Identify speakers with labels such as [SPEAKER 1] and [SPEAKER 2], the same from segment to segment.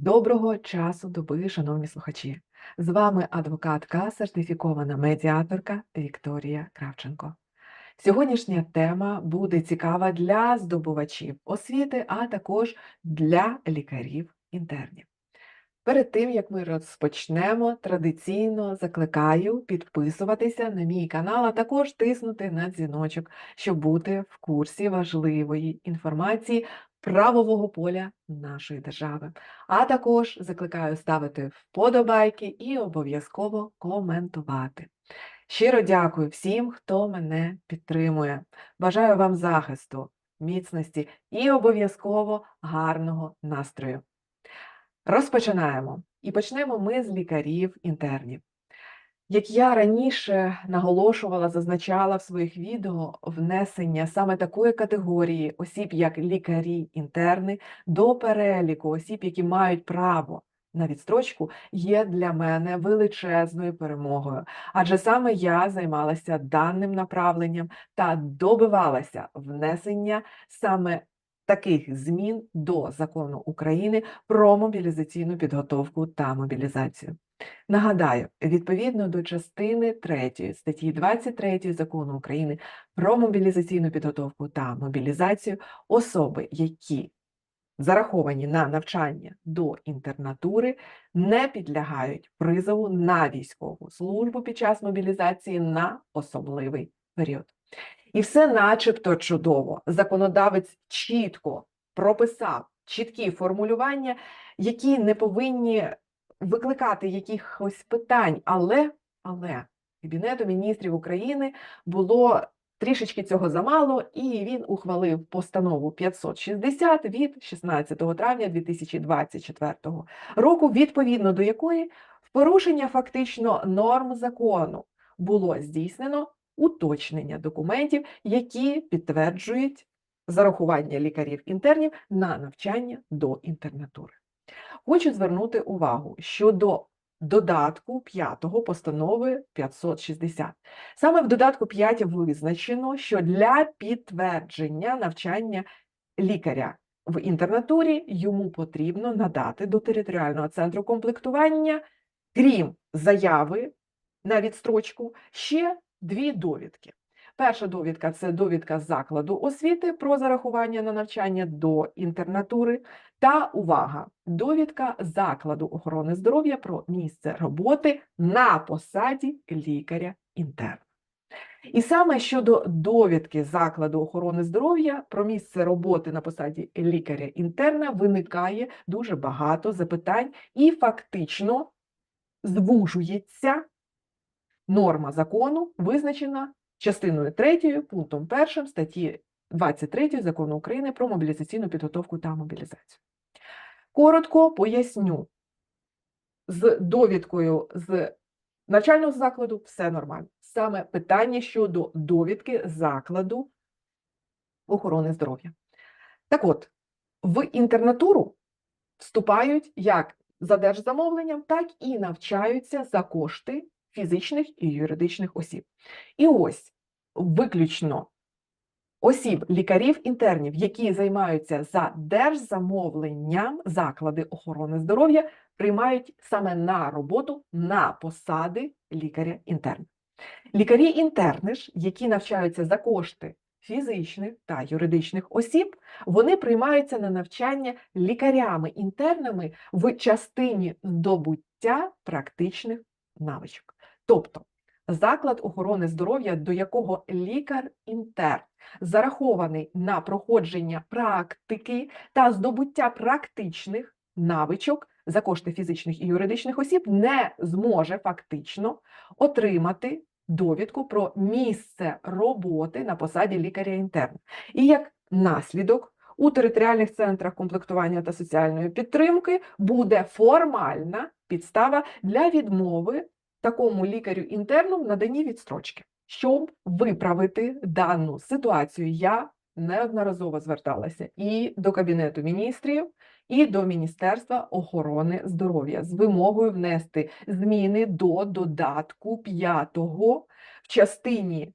[SPEAKER 1] Доброго часу доби, шановні слухачі! З вами адвокатка, сертифікована медіаторка Вікторія Кравченко. Сьогоднішня тема буде цікава для здобувачів освіти, а також для лікарів-інтернів. Перед тим, як ми розпочнемо, традиційно закликаю підписуватися на мій канал, а також тиснути на дзвіночок, щоб бути в курсі важливої інформації правового поля нашої держави. А також закликаю ставити вподобайки і обов'язково коментувати. Щиро дякую всім, хто мене підтримує. Бажаю вам захисту, міцності і обов'язково гарного настрою. Розпочинаємо. І почнемо ми з лікарів-інтернів. Як я раніше наголошувала, зазначала в своїх відео внесення саме такої категорії осіб, як лікарі-інтерни, до переліку осіб, які мають право на відстрочку, є для мене величезною перемогою. Адже саме я займалася даним направленням та добивалася внесення саме таких змін до закону України про мобілізаційну підготовку та мобілізацію. Нагадаю, відповідно до частини 3 статті 23 закону України про мобілізаційну підготовку та мобілізацію, особи, які зараховані на навчання до інтернатури, не підлягають призову на військову службу під час мобілізації на особливий період. І все начебто чудово. Законодавець чітко прописав чіткі формулювання, які не повинні викликати якихось питань, але, але Кабінету міністрів України було трішечки цього замало, і він ухвалив постанову 560 від 16 травня 2024 року, відповідно до якої в порушення фактично норм закону було здійснено уточнення документів, які підтверджують зарахування лікарів-інтернів на навчання до інтернатури. Хочу звернути увагу щодо додатку 5 постанови 560. Саме в додатку 5 визначено, що для підтвердження навчання лікаря в інтернатурі йому потрібно надати до територіального центру комплектування, крім заяви на відстрочку, ще дві довідки. Перша довідка це довідка закладу освіти про зарахування на навчання до інтернатури. Та увага! Довідка закладу охорони здоров'я про місце роботи на посаді лікаря-інтерна. І саме щодо довідки закладу охорони здоров'я про місце роботи на посаді лікаря-інтерна виникає дуже багато запитань і фактично звужується норма закону, визначена частиною 3 пунктом 1 статті 23 закону України про мобілізаційну підготовку та мобілізацію. Коротко поясню, з довідкою з навчального закладу все нормально. Саме питання щодо довідки закладу охорони здоров'я. Так от, в інтернатуру вступають як за держзамовленням, так і навчаються за кошти фізичних і юридичних осіб. І ось виключно осіб, лікарів-інтернів, які займаються за держзамовленням заклади охорони здоров'я, приймають саме на роботу на посади лікаря-інтерна. Лікарі-інтерни ж, які навчаються за кошти фізичних та юридичних осіб, вони приймаються на навчання лікарями-інтернами в частині здобуття практичних навичок. Тобто заклад охорони здоров'я, до якого лікар-інтерн зарахований на проходження практики та здобуття практичних навичок за кошти фізичних і юридичних осіб, не зможе фактично отримати довідку про місце роботи на посаді лікаря-інтерна. І як наслідок у територіальних центрах комплектування та соціальної підтримки буде формальна підстава для відмови такому лікарю-інтерну в наданні відстрочки. Щоб виправити дану ситуацію, я неодноразово зверталася і до Кабінету міністрів, і до Міністерства охорони здоров'я з вимогою внести зміни до додатку 5 в частині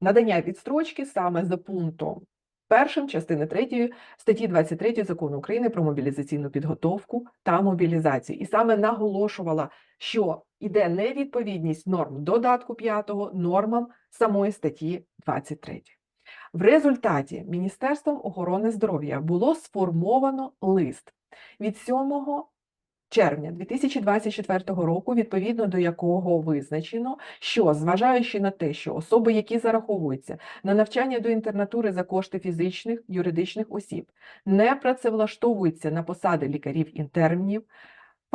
[SPEAKER 1] надання відстрочки саме за пунктом першим частини 3 статті 23 Закону України про мобілізаційну підготовку та мобілізацію. І саме наголошувала, що іде невідповідність норм додатку 5 нормам самої статті 23. В результаті Міністерством охорони здоров'я було сформовано лист від 7 червня 2024 року, відповідно до якого визначено, що зважаючи на те, що особи, які зараховуються на навчання до інтернатури за кошти фізичних юридичних осіб, не працевлаштовуються на посади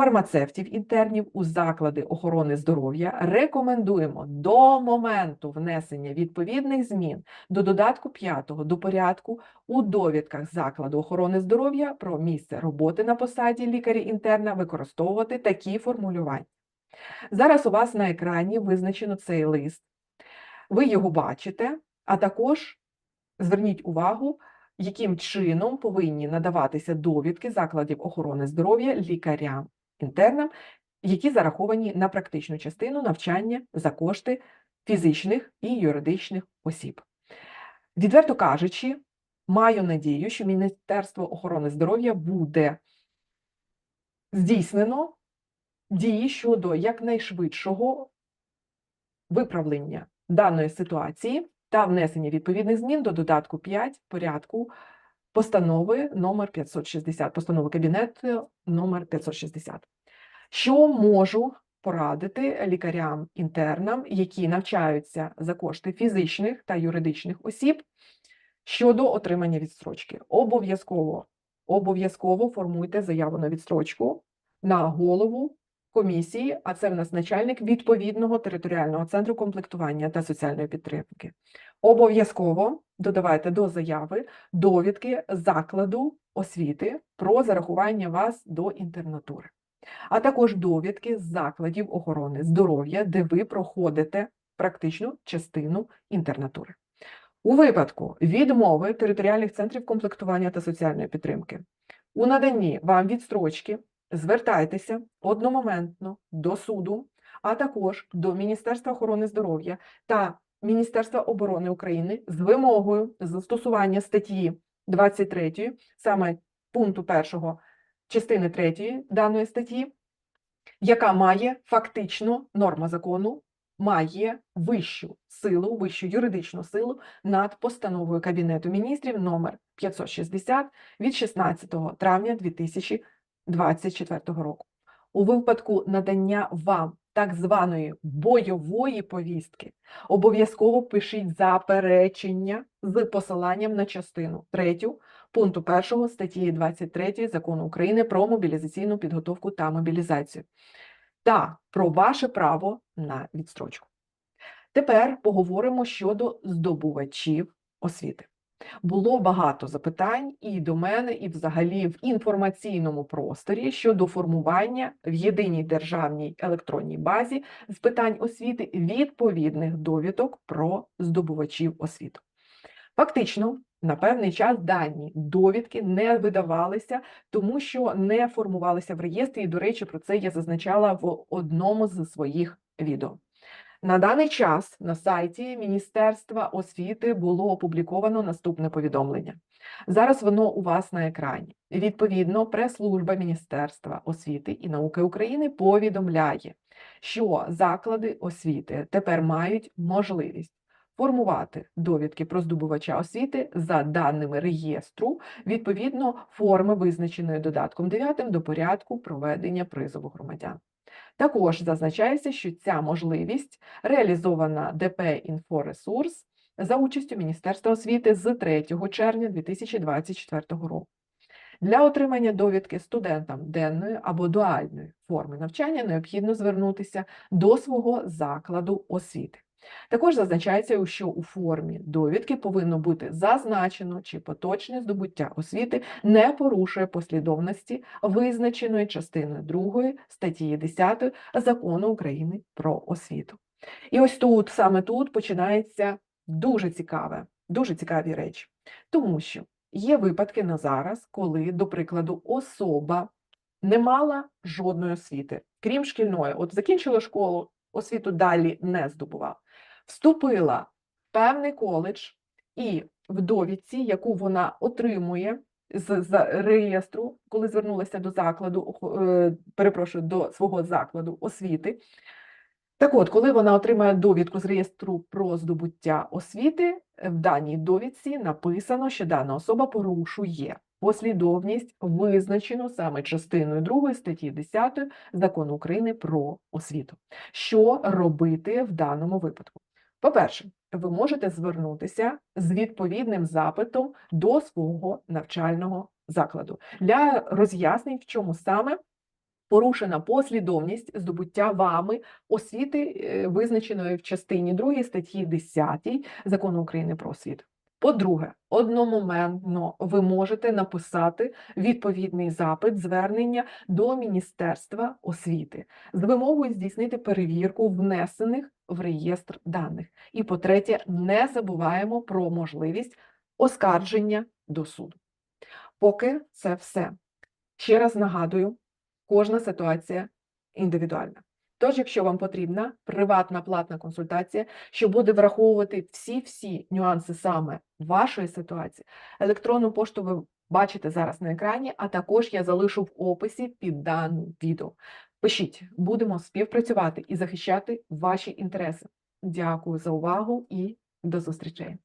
[SPEAKER 1] лікарів-інтернів, фармацевтів-інтернів у заклади охорони здоров'я, рекомендуємо до моменту внесення відповідних змін до додатку 5 до порядку у довідках закладу охорони здоров'я про місце роботи на посаді лікаря-інтерна використовувати такі формулювання. Зараз у вас на екрані визначено цей лист. Ви його бачите, а також зверніть увагу, яким чином повинні надаватися довідки закладів охорони здоров'я лікарям інтернам, які зараховані на практичну частину навчання за кошти фізичних і юридичних осіб. Відверто кажучи, маю надію, що Міністерство охорони здоров'я буде здійснено дії щодо якнайшвидшого виправлення даної ситуації та внесення відповідних змін до додатку 5 порядку постанови номер 560, постанови Кабінету номер 560. Що можу порадити лікарям-інтернам, які навчаються за кошти фізичних та юридичних осіб щодо отримання відстрочки? Обов'язково обов'язково формуйте заяву на відстрочку на голову комісії, а це в нас начальник відповідного територіального центру комплектування та соціальної підтримки. Обов'язково додавайте до заяви довідки закладу освіти про зарахування вас до інтернатури, а також довідки з закладів охорони здоров'я, де ви проходите практичну частину інтернатури. У випадку відмови територіальних центрів комплектування та соціальної підтримки у наданні вам відстрочки звертайтеся одномоментно до суду, а також до Міністерства охорони здоров'я та Міністерства оборони України з вимогою застосування статті 23, саме пункту 1 частини 3 даної статті, яка має фактично норма закону, має вищу силу, вищу юридичну силу над постановою Кабінету міністрів номер 560 від 16 травня 2024 року. У випадку надання вам так званої бойової повістки, обов'язково пишіть заперечення з посиланням на частину 3 пункту 1 статті 23 Закону України про мобілізаційну підготовку та мобілізацію та про ваше право на відстрочку. Тепер поговоримо щодо здобувачів освіти. Було багато запитань і до мене, і взагалі в інформаційному просторі щодо формування в єдиній державній електронній базі з питань освіти відповідних довідок про здобувачів освіти. Фактично, на певний час дані довідки не видавалися, тому що не формувалися в реєстрі. І, до речі, про це я зазначала в одному з своїх відео. На даний час на сайті Міністерства освіти було опубліковано наступне повідомлення. Зараз воно у вас на екрані. Відповідно, прес-служба Міністерства освіти і науки України повідомляє, що заклади освіти тепер мають можливість формувати довідки про здобувача освіти за даними реєстру, відповідно форми, визначеної додатком 9 до порядку проведення призову громадян. Також зазначається, що ця можливість реалізована ДП «Інфоресурс» за участю Міністерства освіти з 3 червня 2024 року. Для отримання довідки студентам денної або дуальної форми навчання необхідно звернутися до свого закладу освіти. Також зазначається, що у формі довідки повинно бути зазначено, чи поточне здобуття освіти не порушує послідовності визначеної частиною 2 статті 10 Закону України про освіту. І ось тут, саме тут, починається дуже цікаве, дуже цікаві речі, тому що є випадки на зараз, коли, до прикладу, особа не мала жодної освіти, крім шкільної, от закінчила школу, освіту далі не здобував вступила в певний коледж і в довідці, яку вона отримує з, з реєстру, коли звернулася до закладу, е, перепрошую, до свого закладу освіти. Так от, коли вона отримає довідку з реєстру про здобуття освіти, в даній довідці написано, що дана особа порушує послідовність, визначену саме частиною 2 статті 10 Закону України про освіту. Що робити в даному випадку? По-перше, ви можете звернутися з відповідним запитом до свого навчального закладу для роз'яснень, в чому саме порушена послідовність здобуття вами освіти, е, визначеної в частині 2 статті 10 Закону України про освіту. По-друге, одномоментно ви можете написати відповідний запит звернення до Міністерства освіти з вимогою здійснити перевірку внесених в реєстр даних. І по-третє, не забуваємо про можливість оскарження до суду. Поки це все. Ще раз нагадую, кожна ситуація індивідуальна. Тож, якщо вам потрібна приватна платна консультація, що буде враховувати всі-всі нюанси саме вашої ситуації, електронну пошту ви бачите зараз на екрані, а також я залишу в описі під даним відео. Пишіть, будемо співпрацювати і захищати ваші інтереси. Дякую за увагу і до зустрічей!